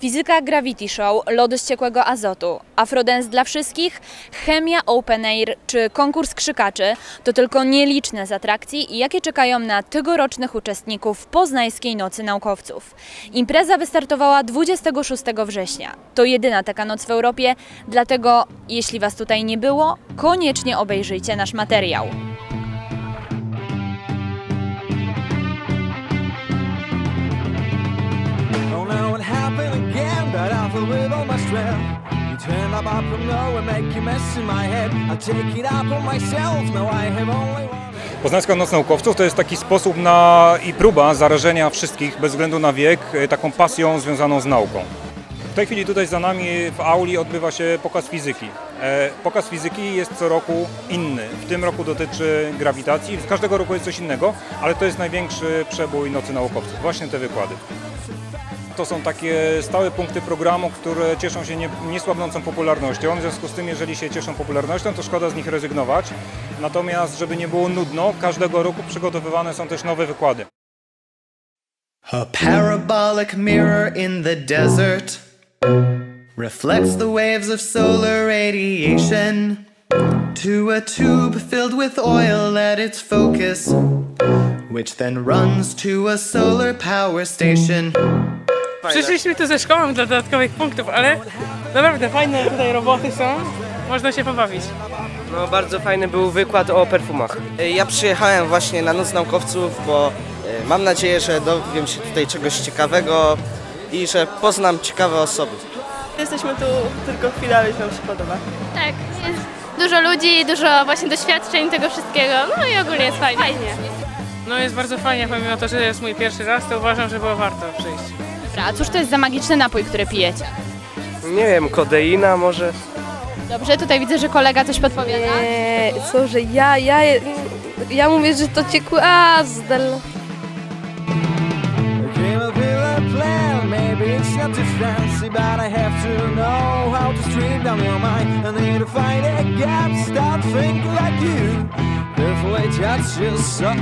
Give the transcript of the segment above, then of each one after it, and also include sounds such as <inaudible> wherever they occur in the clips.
Fizyka Gravity Show, lody z ciekłego azotu, Afrodance dla wszystkich, chemia Open Air czy konkurs krzykaczy to tylko nieliczne z atrakcji, jakie czekają na tegorocznych uczestników Poznańskiej Nocy Naukowców. Impreza wystartowała 26 września. To jedyna taka noc w Europie, dlatego jeśli Was tutaj nie było, koniecznie obejrzyjcie nasz materiał. My strength. You turn up out from nowhere, make mess in my head. I take it on myself, now I have only one. Poznańska Noc Naukowców to jest taki sposób na i próba zarażenia wszystkich bez względu na wiek e, taką pasją związaną z nauką. W tej chwili tutaj za nami w auli odbywa się pokaz fizyki. E, Pokaz fizyki jest co roku inny. W tym roku dotyczy grawitacji. Z każdego roku jest coś innego, ale to jest największy przebój Nocy Naukowców. Właśnie te wykłady. To są takie stałe punkty programu, które cieszą się nie- niesłabnącą popularnością. W związku z tym, jeżeli się cieszą popularnością, to szkoda z nich rezygnować. Natomiast, żeby nie było nudno, każdego roku przygotowywane są też nowe wykłady. A parabolic mirror in the desert reflects the waves of solar radiation to a tube filled with oil at its focus, which then runs to a solar power station. Przyszliśmy tu ze szkołą dla dodatkowych punktów, ale naprawdę fajne tutaj roboty są. Można się pobawić. No, bardzo fajny był wykład o perfumach. Ja przyjechałem właśnie na Noc Naukowców, bo e, mam nadzieję, że dowiem się tutaj czegoś ciekawego i że poznam ciekawe osoby. Jesteśmy tu tylko chwilę, ale nam się podoba. Tak, jest dużo ludzi, dużo właśnie doświadczeń tego wszystkiego, no i ogólnie jest fajnie. Fajnie. No jest bardzo fajnie, pomimo to, że jest mój pierwszy raz, to uważam, że było warto przyjść. Dobra, a cóż to jest za magiczny napój, który pijecie? Nie wiem, kodeina może? Dobrze, tutaj widzę, że kolega coś podpowiada. Eee, co, że ja, ja, ja mówię, że to ciekły azdel. Maybe it's not too fancy, but I have to know how to stream down your mind. I need to find a gap, start thinking like you. Therefore, I touch your soul,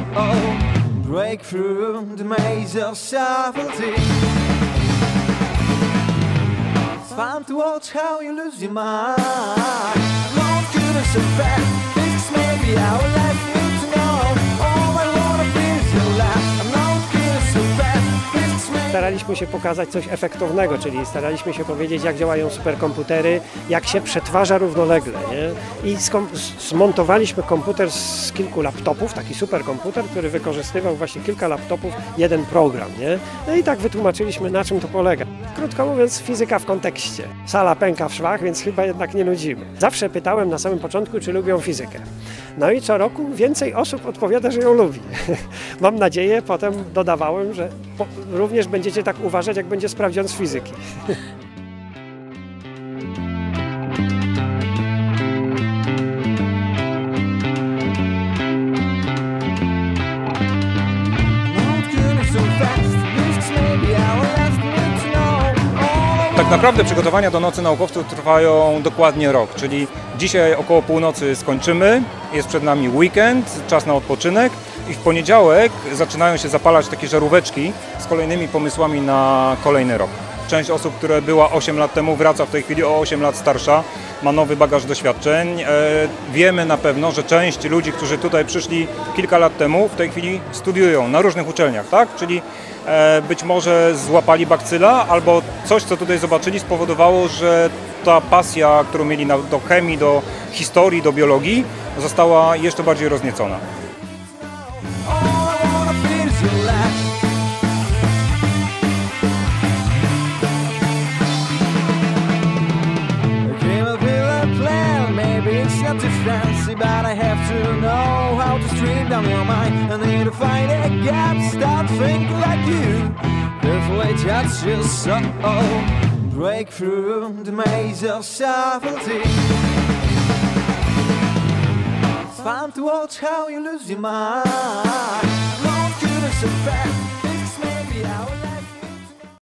break through the maze of subtlety. fun to watch how you lose your mind. Won't give us a back, thinks maybe I Staraliśmy się pokazać coś efektownego, czyli staraliśmy się powiedzieć, jak działają superkomputery, jak się przetwarza równolegle. Nie? I zmontowaliśmy komputer z kilku laptopów, taki superkomputer, który wykorzystywał właśnie kilka laptopów, jeden program. Nie? No i tak wytłumaczyliśmy, na czym to polega. Krótko mówiąc, fizyka w kontekście. Sala pęka w szwach, więc chyba jednak nie nudzimy. Zawsze pytałem na samym początku, czy lubią fizykę. No i co roku więcej osób odpowiada, że ją lubi. <laughs> Mam nadzieję, potem dodawałem, że również będziecie tak uważać, jak będzie sprawdzian z fizyki. Tak naprawdę przygotowania do Nocy Naukowców trwają dokładnie rok, czyli dzisiaj około północy skończymy, jest przed nami weekend, czas na odpoczynek i w poniedziałek zaczynają się zapalać takie żaróweczki z kolejnymi pomysłami na kolejny rok. Część osób, która była 8 lat temu, wraca w tej chwili o 8 lat starsza, ma nowy bagaż doświadczeń. E, Wiemy na pewno, że część ludzi, którzy tutaj przyszli kilka lat temu, w tej chwili studiują na różnych uczelniach, tak? Czyli e, być może złapali bakcyla albo coś, co tutaj zobaczyli, spowodowało, że ta pasja, którą mieli do chemii, do historii, do biologii, została jeszcze bardziej rozniecona. Fancy, but I have to know how to stream down your mind. I need to find a gap, start thinking like you. Therefore, I touch your soul, break through the maze of subtlety time to watch how you lose your mind. Won't goodness and fix maybe our